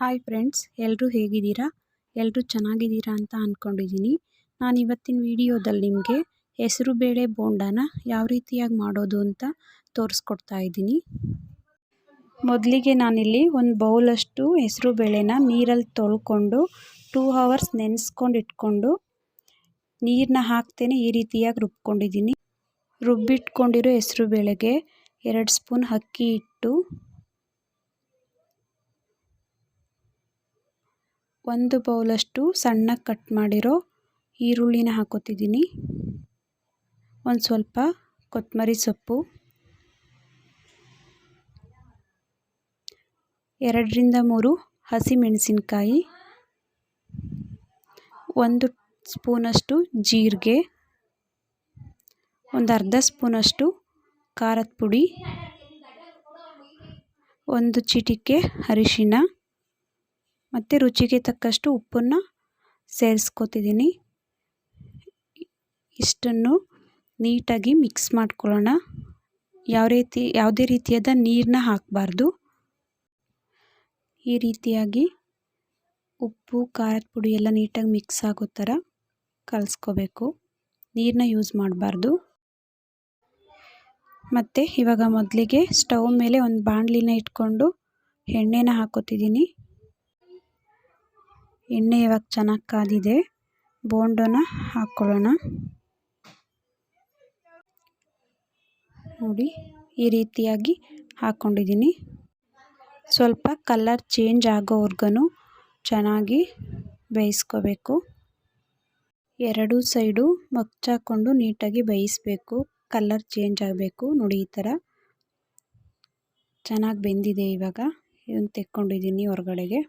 Hi friends ಎಲ್ಲರೂ ಹೇಗಿದ್ದೀರಾ? ಎಲ್ಲರೂ ಚೆನ್ನಾಗಿದ್ದೀರಾ ಅಂತ ಅಂದ್ಕೊಂಡಿದ್ದೀನಿ ನಾನು ಇವತ್ತಿನ ವಿಡಿಯೋದಲ್ಲಿ ನಿಮಗೆ ಹೆಸರುಬೇಳೆ ಬೋಂಡಾನ ಯಾವ ರೀತಿಯಾಗಿ ಮಾಡೋದು ಅಂತ ತೋರಿಸ್ಕೊಡ್ತಾ ಇದ್ದೀನಿ. ಮೊದಲಿಗೆ ನಾನಿಲ್ಲಿ ಒಂದು ಬೌಲಷ್ಟು ಹೆಸರು ಬೇಳೆನ ನೀರಲ್ಲಿ ತೊಳ್ಕೊಂಡು ಟೂ ಅವರ್ಸ್ ನೆನೆಸ್ಕೊಂಡು ಇಟ್ಕೊಂಡು ನೀರನ್ನ ಹಾಕ್ತೇನೆ ಈ ರೀತಿಯಾಗಿ ರುಬ್ಕೊಂಡಿದ್ದೀನಿ. ರುಬ್ಬಿಟ್ಕೊಂಡಿರೋ ಹೆಸರು ಬೇಳೆಗೆ ಎರಡು ಸ್ಪೂನ್ ಅಕ್ಕಿ ಹಿಟ್ಟು ಒಂದು ಬೌಲಷ್ಟು ಸಣ್ಣಗೆ ಕಟ್ ಮಾಡಿರೋ ಈರುಳ್ಳಿನ ಹಾಕೋತಿದ್ದೀನಿ. ಒಂದು ಸ್ವಲ್ಪ ಕೊತ್ತಂಬರಿ ಸೊಪ್ಪು. ಎರಡರಿಂದ ಮೂರು ಹಸಿಮೆಣಸಿನ್ಕಾಯಿ. ಒಂದು ಸ್ಪೂನಷ್ಟು ಜೀರಿಗೆ. ಒಂದು ಅರ್ಧ ಸ್ಪೂನಷ್ಟು ಖಾರದ ಪುಡಿ. ಒಂದು ಚಿಟಿಕೆ ಅರಿಶಿನ ಮತ್ತು ರುಚಿಗೆ ತಕ್ಕಷ್ಟು ಉಪ್ಪನ್ನು ಸೇರಿಸ್ಕೊತಿದ್ದೀನಿ ಇಷ್ಟನ್ನು ನೀಟಾಗಿ ಮಿಕ್ಸ್ ಮಾಡ್ಕೊಳ್ಳೋಣ. ಯಾವ ರೀತಿ, ಯಾವುದೇ ರೀತಿಯಾದ ನೀರನ್ನ ಹಾಕಬಾರ್ದು. ಈ ರೀತಿಯಾಗಿ ಉಪ್ಪು, ಖಾರದ ಪುಡಿ ಎಲ್ಲ ನೀಟಾಗಿ ಮಿಕ್ಸ್ ಆಗೋ ಥರ ಕಲಿಸ್ಕೋಬೇಕು. ನೀರನ್ನ ಯೂಸ್ ಮಾಡಬಾರ್ದು. ಮತ್ತು ಇವಾಗ ಮೊದಲಿಗೆ ಸ್ಟವ್ ಮೇಲೆ ಒಂದು ಬಾಣಲಿನ ಇಟ್ಕೊಂಡು ಎಣ್ಣೆನ ಹಾಕೋತಿದ್ದೀನಿ ಎಣ್ಣೆ ಇವಾಗ ಚೆನ್ನಾಗಿ ಕಾದಿದೆ. ಬೋಂಡನ ಹಾಕ್ಕೊಳ್ಳೋಣ ನೋಡಿ, ಈ ರೀತಿಯಾಗಿ ಹಾಕ್ಕೊಂಡಿದ್ದೀನಿ ಸ್ವಲ್ಪ ಕಲರ್ ಚೇಂಜ್ ಆಗೋವರ್ಗೂ ಚೆನ್ನಾಗಿ ಬೇಯಿಸ್ಕೋಬೇಕು. ಎರಡೂ ಸೈಡು ಮಗ್ಚಾಕೊಂಡು ನೀಟಾಗಿ ಬೇಯಿಸ್ಬೇಕು. ಕಲರ್ ಚೇಂಜ್ ಆಗಬೇಕು. ನೋಡಿ, ಈ ಥರ ಚೆನ್ನಾಗಿ ಬೆಂದಿದೆ ಇವಾಗ. ಇದನ್ನು ತೆಕ್ಕೊಂಡಿದ್ದೀನಿ ಹೊರಗಡೆಗೆ.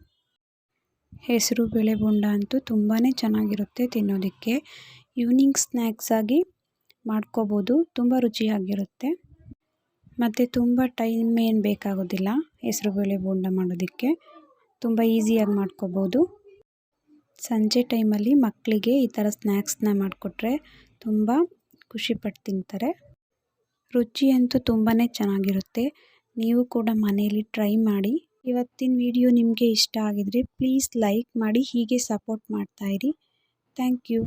ಹೆಸರು ಬೇಳೆ ಬೋಂಡ ಅಂತೂ ತುಂಬಾ ಚೆನ್ನಾಗಿರುತ್ತೆ ತಿನ್ನೋದಕ್ಕೆ. ಈವ್ನಿಂಗ್ ಸ್ನ್ಯಾಕ್ಸಾಗಿ ಮಾಡ್ಕೋಬೋದು, ತುಂಬ ರುಚಿಯಾಗಿರುತ್ತೆ. ಮತ್ತು ತುಂಬ ಟೈಮ್ ಏನು ಬೇಕಾಗೋದಿಲ್ಲ ಹೆಸರು ಬೇಳೆ ಬೋಂಡ ಮಾಡೋದಕ್ಕೆ. ತುಂಬ ಈಸಿಯಾಗಿ ಮಾಡ್ಕೋಬೋದು. ಸಂಜೆ ಟೈಮಲ್ಲಿ ಮಕ್ಕಳಿಗೆ ಈ ಥರ ಸ್ನ್ಯಾಕ್ಸ್ನ ಮಾಡಿಕೊಟ್ರೆ ತುಂಬ ಖುಷಿಪಟ್ಟು ತಿಂತಾರೆ. ರುಚಿ ಅಂತೂ ತುಂಬಾ ಚೆನ್ನಾಗಿರುತ್ತೆ. ನೀವು ಕೂಡ ಮನೆಯಲ್ಲಿ ಟ್ರೈ ಮಾಡಿ ಇವತ್ತಿನ ವಿಡಿಯೋ ನಿಮಗೆ ಇಷ್ಟ ಆಗಿದರೆ ಪ್ಲೀಸ್ ಲೈಕ್ ಮಾಡಿ ಹೀಗೆ ಸಪೋರ್ಟ್ ಮಾಡ್ತಾಯಿರಿ ಥ್ಯಾಂಕ್ ಯು